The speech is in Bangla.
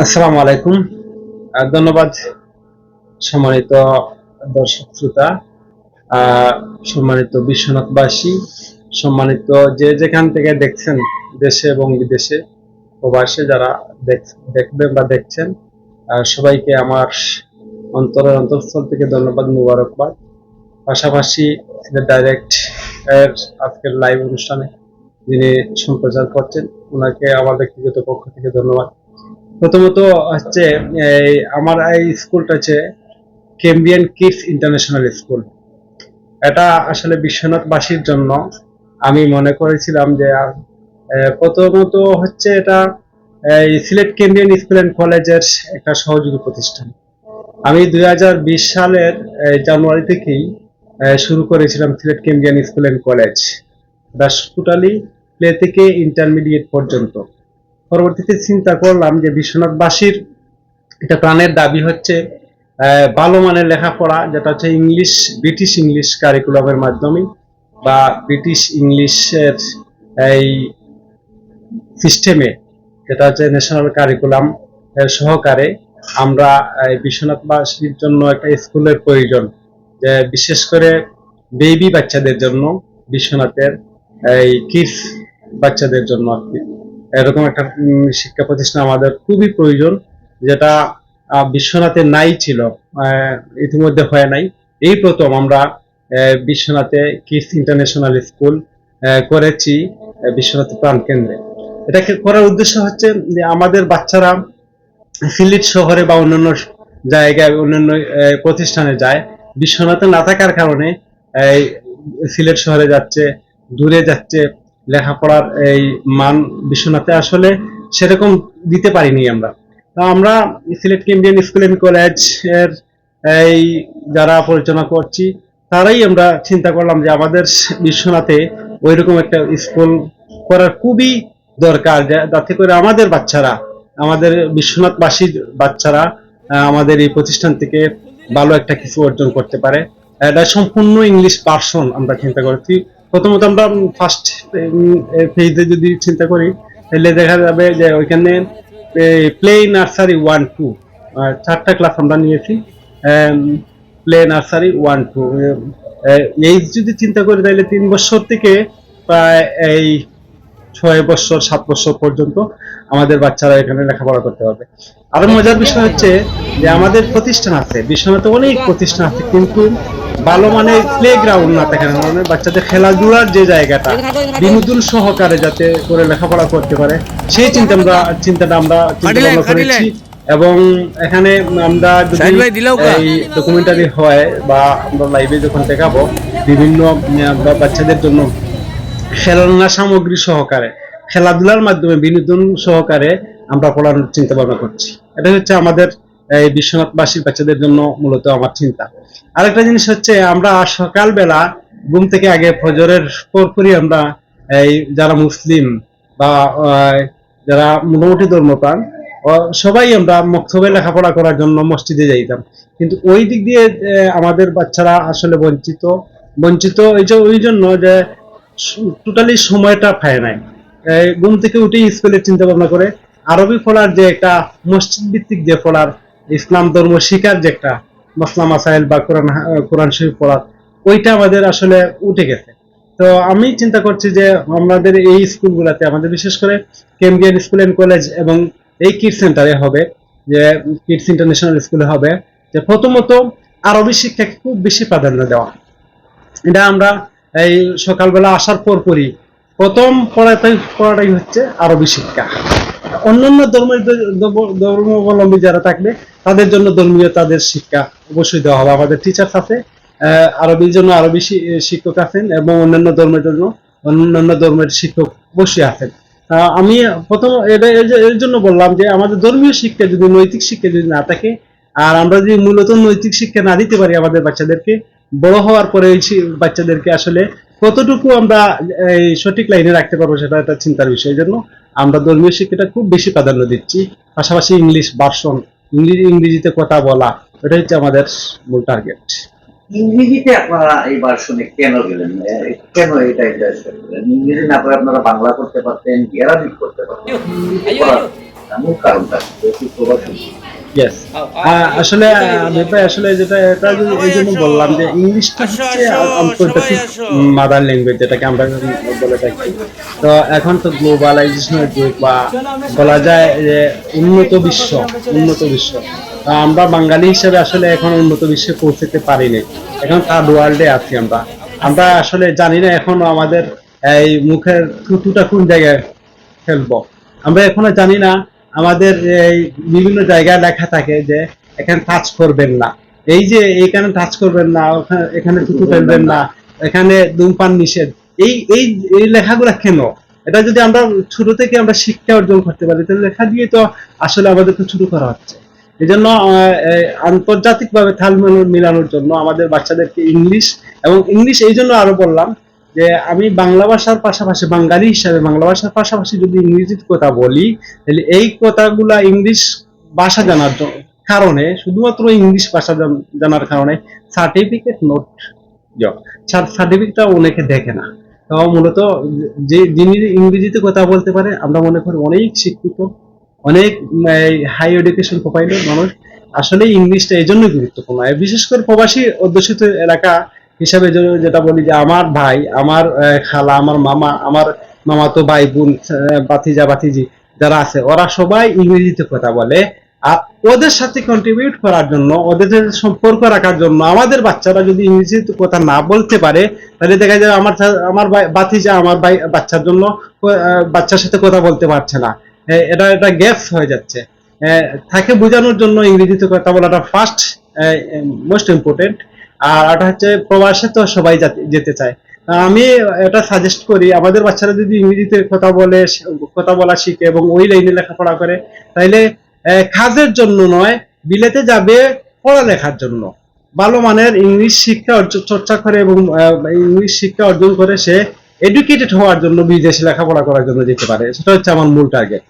আসসালামু আলাইকুম। ধন্যবাদ সম্মানিত দর্শক শ্রোতা সম্মানিত বিশ্বনাথবাসী, সম্মানিত যে যেখান থেকে দেখছেন দেশে এবং বিদেশে, প্রবাসে যারা দেখ- দেখবেন বা দেখছেন সবাইকে আমার অন্তরের অন্তঃস্থল থেকে ধন্যবাদ, মুবারকবাদ। পাশাপাশি ডাইরেক্ট এর আজকের লাইভ অনুষ্ঠানে যিনি সম্প্রচার করছেন ওনাকে আমার ব্যক্তিগত পক্ষ থেকে ধন্যবাদ। প্রথমত হচ্ছে আমার এই স্কুলটা হচ্ছে কেম্বিয়ান কিডস ইন্টারন্যাশনাল স্কুল এটা আসলে বিশ্বনাথবাসীর জন্য আমি মনে করেছিলাম যে প্রথমত হচ্ছে এটা সিলেট কেম্বিয়ান স্কুল অ্যান্ড কলেজের একটা সহযোগী প্রতিষ্ঠান। আমি দুই হাজার বিশ সালের জানুয়ারি থেকেই শুরু করেছিলাম Sylhet Cambrian school and college Das totally play থেকে ইন্টারমিডিয়েট পর্যন্ত। পরবর্তীতে চিন্তা করলাম যে বিশ্বনাথবাসীর একটা প্রাণের দাবি হচ্ছে ভালো মানের লেখাপড়া, যেটা হচ্ছে ইংলিশ, ব্রিটিশ ইংলিশ কারিকুলামের মাধ্যমে বা ব্রিটিশ ইংলিশের এই সিস্টেমে যেটা হচ্ছে ন্যাশনাল কারিকুলাম সহকারে আমরা বিশ্বনাথবাসীর জন্য একটা স্কুলের প্রয়োজন। বিশেষ করে বেবি বাচ্চাদের জন্য বিশ্বনাথের এই কিডস বাচ্চাদের জন্য আর কি। এরকম একটা শিক্ষা প্রতিষ্ঠান আমাদের খুবই প্রয়োজন, যেটা বিশ্বনাথে নাই ছিল ইতিমধ্যে হয় নাই। এই প্রথম আমরা বিশ্বনাথে কিডস ইন্টারন্যাশনাল স্কুল করেছি বিশ্বনাথ প্রাণ কেন্দ্রে। এটাকে করার উদ্দেশ্য হচ্ছে যে আমাদের বাচ্চারা সিলেট শহরে বা অন্যান্য জায়গায়, অন্যান্য প্রতিষ্ঠানে যায়। বিশ্বনাথে না থাকার কারণে সিলেট শহরে যাচ্ছে, দূরে যাচ্ছে লেখাপড়ার এই মান বিশ্বনাথে আসলে সেরকম দিতে পারিনি আমরা। তা আমরা সিলেট কেন্দ্রিয়ান স্কুল এন্ড কলেজের এই যারা পরিচালনা করছি, তারাই আমরা চিন্তা করলাম যে আমাদের বিশ্বনাথে ওইরকম একটা স্কুল করার খুবই দরকার যাতে করে আমাদের বাচ্চারা, আমাদের বিশ্বনাথবাসীর বাচ্চারা আমাদের এই প্রতিষ্ঠান থেকে ভালো একটা কিছু অর্জন করতে পারে। এটা সম্পূর্ণ ইংলিশ পার্সন আমরা চিন্তা করেছি। প্রথমত আমরা ফার্স্ট পেজে যদি চিন্তা করি, তাহলে দেখা যাবে যে ওইখানে প্লে নার্সারি ওয়ান টু চারটা ক্লাস আমরা নিয়েছি প্লে নার্সারি ওয়ান টু এই যদি চিন্তা করি, তাহলে তিন বছর থেকে প্রায় এই ছয় বছর, সাত বছর পর্যন্ত আমাদের বাচ্চারা এখানে লেখাপড়া করতে পারবে। আরও মজার বিষয় হচ্ছে যে আমাদের প্রতিষ্ঠান আছে, বিশ্বনাথে অনেক প্রতিষ্ঠান আছে, কিন্তু ভালো মানে প্লে গ্রাউন্ড না থাকার কারণে বাচ্চাদের খেলাধুলার যে জায়গাটা বিনোদন সহকারে যাতে করে লেখাপড়া করতে পারে সেই চিন্তা আমরা চিন্তাটা আমরা চিন্তা ভাবনা করেছি। এবং এখানে আমরা? এই ডকুমেন্টারি হয় বা আমরা লাইভে যখন দেখাবো বিভিন্ন বাচ্চাদের জন্য খেলনা সামগ্রী সহকারে খেলাধুলার মাধ্যমে বিনোদন সহকারে আমরা পড়ানোর চিন্তা ভাবনা করছি। এটা হচ্ছে আমাদের এই বিশ্বনাথবাসীর বাচ্চাদের জন্য মূলত আমার চিন্তা। আরেকটা জিনিস হচ্ছে, আমরা সকালবেলা ঘুম থেকে আগে ফজরের পরপরই আমরা এই যারা মুসলিম বা যারা মোটামুটি ধর্মপ্রাণ সবাই আমরা মক্তবে লেখাপড়া করার জন্য মসজিদে যাইতাম। কিন্তু ওই দিক দিয়ে আমাদের বাচ্চারা আসলে বঞ্চিত বঞ্চিত এই যে, ওই জন্য যে টোটালি সময়টা পায় নাই। ঘুম থেকে উঠেই স্কুলের চিন্তা ভাবনা করে, আরবি পড়ার যে একটা মসজিদ ভিত্তিক যে পড়ার ইসলাম ধর্ম শিকার যে একটা মসলাম মাসাইল বা কোরআন কোরআন শরীফ পড়ার, ওইটা আমাদের আসলে উঠে গেছে। তো আমি চিন্তা করছি যে আমাদের এই স্কুলগুলোতে, আমাদের বিশেষ করে কেমবিয়ান স্কুল এন্ড কলেজ এবং এই কিড সেন্টারে হবে, যে কিডস ইন্টারন্যাশনাল স্কুলে হবে, যে প্রথমত আরবি শিক্ষাকে খুব বেশি প্রাধান্য দেওয়া। এটা আমরা এই সকালবেলা আসার পর পরই প্রথম পড়াটাই পড়াটাই হচ্ছে আরবি শিক্ষা। অন্যান্য ধর্মের ধর্ম- ধর্মাবলম্বী যারা থাকবে, তাদের জন্য ধর্মীয় তাদের শিক্ষা অবশ্যই দেওয়া হবে। আমাদের টিচার্স আছে আরবির জন্য আরবি শিক্ষক আছেন এবং অন্যান্য ধর্মের জন্য অন্যান্য ধর্মের শিক্ষক অবশ্যই আছেন। আমি প্রথম এটা এর জন্য বললাম যে আমাদের ধর্মীয় শিক্ষা যদি নৈতিক শিক্ষা যদি না থাকে, আর আমরা যদি মূলত নৈতিক শিক্ষা না দিতে পারি আমাদের বাচ্চাদেরকে, বড় হওয়ার পরে বাচ্চাদেরকে আসলে কতটুকু আমরা এই সঠিক লাইনে রাখতে পারব সেটা একটা চিন্তার বিষয়। জন্য আমরা ধর্মীয় শিক্ষাটা খুব বেশি প্রাধান্য দিচ্ছি। পাশাপাশি ইংলিশ ভার্সন ইংরেজি ইংরেজিতে কথা বলা এটা হচ্ছে আমাদের মূল টার্গেট ইংরেজিতে আপনারা এই ভার্সনে কেন গেলেন? কেন এটা ইংরেজি না করে আপনারা বাংলা করতে পারতেন অ্যারাবিক করতে পারতেন। মূল কারণটা প্রবাসী ইয়েস আসলে আমি ভাই আসলে যেটা এটা এই জন্য বললাম যে ইংলিশটা হচ্ছে আন্তর্জাতিক মাদার ল্যাঙ্গুয়েজ যেটাকে আমরা বলে থাকি। তো এখন তো গ্লোবালাইজেশনের যুগ বা বলা যায় যে উন্নত বিশ্ব উন্নত বিশ্ব। আমরা বাঙালি হিসেবে আসলে এখন উন্নত বিশ্বে পৌঁছতে পারিনি। এখন থার্ড ওয়ার্ল্ডে আছি আমরা। আমরা আসলে জানি না এখন আমাদের এই মুখের থুতুটা কোন জায়গায় ফেলব। আমরা এখনও জানি না আমাদের এই বিভিন্ন জায়গায় লেখা থাকে যে এখানে টাচ করবেন না। এই যে এখানে টাচ করবেন না এখানে থুতু ফেলবেন না এখানে ধূমপান নিষেধ। এই এই এই লেখাগুলো কেন? এটা যদি আমরা ছোট থেকে আমরা শিক্ষা অর্জন করতে পারি তাহলে লেখা দিয়ে তো আসলে আমাদেরকে শুরু করা হচ্ছে। এই জন্য আন্তর্জাতিক ভাবে তাল মিল- মিলানোর জন্য আমাদের বাচ্চাদেরকে ইংলিশ এবং ইংলিশ এই জন্য আরও বললাম যে আমি বাংলা ভাষার পাশাপাশি, বাঙালি হিসাবে বাংলা ভাষার পাশাপাশি যদি ইংরেজিতে কথা বলি, তাহলে এই কথাগুলা ইংলিশ ভাষা জানার কারণে, শুধুমাত্র ইংলিশ ভাষা জানার কারণে সার্টিফিকেট নোট সার্টিফিকেটটা অনেকে দেখে না। তো মূলত যে, যিনি ইংরেজিতে কথা বলতে পারে, আমরা মনে করি অনেক শিক্ষিত, অনেক হাই এডুকেশন প্রোফাইলের মানুষ, আসলে ইংলিশটা এই জন্যই গুরুত্বপূর্ণ বিশেষ করে প্রবাসী অধ্যুষিত এলাকা হিসাবে যেটা বলি যে আমার ভাই, আমার খালা, আমার মামা, আমার মামাতো ভাই, বোন বাতিজা বাতিজি যারা আছে, ওরা সবাই ইংরেজিতে কথা বলে। আর ওদের সাথে কন্ট্রিবিউট করার জন্য, ওদের সম্পর্ক রাখার জন্য, আমাদের বাচ্চারা যদি ইংরেজিতে কথা না বলতে পারে, তাহলে দেখা যায় আমার আমার বাতিজা আমার ভাই, বাচ্চার জন্য বাচ্চার সাথে কথা বলতে পারছে না। এটা এটা গ্যাপ হয়ে যাচ্ছে। তাকে বোঝানোর জন্য ইংরেজিতে কথা বলাটা ফার্স্ট মোস্ট ইম্পর্টেন্ট আর এটা হচ্ছে প্রবাসে তো সবাই যাতে- চায়। আমি এটা সাজেস্ট করি, আমাদের বাচ্চারা যদি ইংরেজিতে কথা বলে, কথা বলা শিখে এবং ওই লাইনে লেখাপড়া করে, তাইলে কাজের জন্য নয়, বিলেতে যাবে পড়ালেখার জন্য। ভালো মানের ইংলিশ শিক্ষা চর্চা করে এবং ইংলিশ শিক্ষা অর্জন করে সে এডুকেটেড হওয়ার জন্য বিদেশে লেখাপড়া করার জন্য যেতে পারে। সেটা হচ্ছে আমার মূল টার্গেট.